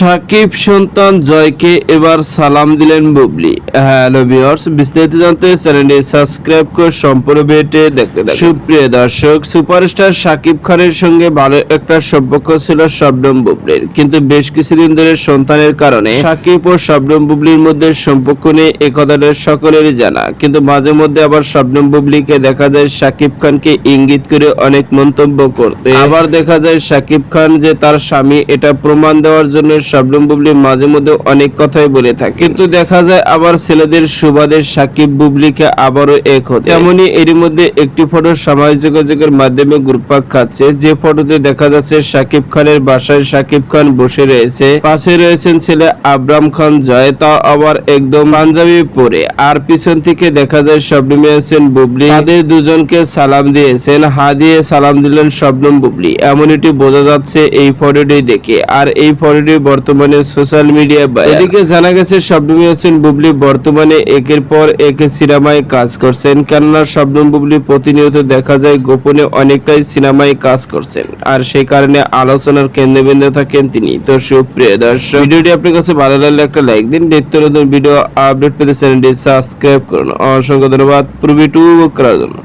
সাকিব সন্তান জয়কে এবার সালাম দিলেন বুবলি। হ্যালো ভিউয়ার্স, বিস্তারিত জানতে চ্যানেলটি সাবস্ক্রাইব করে সম্পূর্ণ ভিডিওটি দেখতে থাকুন। সুপ্রিয় দর্শক, সুপারস্টার সাকিব খানের সঙ্গে ভালো একটা সম্পর্ক ছিল শবনম বুবলির। কিন্তু বেশ কিছুদিন ধরে সন্তানের কারণে সাকিব ও শবনম বুবলির মধ্যে সম্পর্ক নিয়ে এ কথাটা সকলেরই জানা। কিন্তু মাঝে মধ্যে আবার শবনম বুবলিকে দেখা যায় সাকিব খানকে ইঙ্গিত করে অনেক মন্তব্য করতে। আবার দেখা যায় সাকিব খান যে তার স্বামী এটা প্রমাণ দেওয়ার জন্য শবনম বুবলি মাঝে মধ্যে অনেক কথাই বলে থাকে। কিন্তু দেখা যায় আবার ছেলেদের সুবাদে সাকিব বুবলিকে আবারও এক হতে। তেমনি এরই মধ্যে একটি ফটো সামাজিক যোগাযোগের মাধ্যমে ঘুরপাক খাচ্ছে। যে ফটোতে দেখা যাচ্ছে সাকিব খানের বাসায় সাকিব খান বসে রয়েছে। পাশে রয়েছেন ছেলে আবরাম খান জয় তা আবার একদম পাঞ্জাবি পরে। আর পিছন থেকে দেখা যায় শবনম হোসেন বুবলি। তাদের দুজনকে সালাম দিয়েছেন। হা দিয়ে সালাম দিলেন শবনম বুবলি এমন এটি বোঝা যাচ্ছে এই ফটোটি দেখে। আর এই ফটোটি বর্তমানে সোশ্যাল মিডিয়া এদিকে জানা গেছে শবনম হোসেন বুবলি বর্তমানে একের পর এক সিনেমায় কাজ করছেন। কেননা শবনম বুবলি প্রতিনিয়ত দেখা যায় গোপনে অনেকটাই সিনেমায় কাজ করছেন। আর সেই কারণে আলোচনার কেন্দ্রবিন্দু থাকেন তিনি। তো সুপ্রিয় দর্শক ভিডিওটি আপনার কাছে ভালো লাগলে একটা লাইক দিন। নিত্য নতুন ভিডিও আপডেট পেতে চ্যানেলটি সাবস্ক্রাইব করুন। অসংখ্য ধন্যবাদ। পুরো ভিডিও করার জন্য।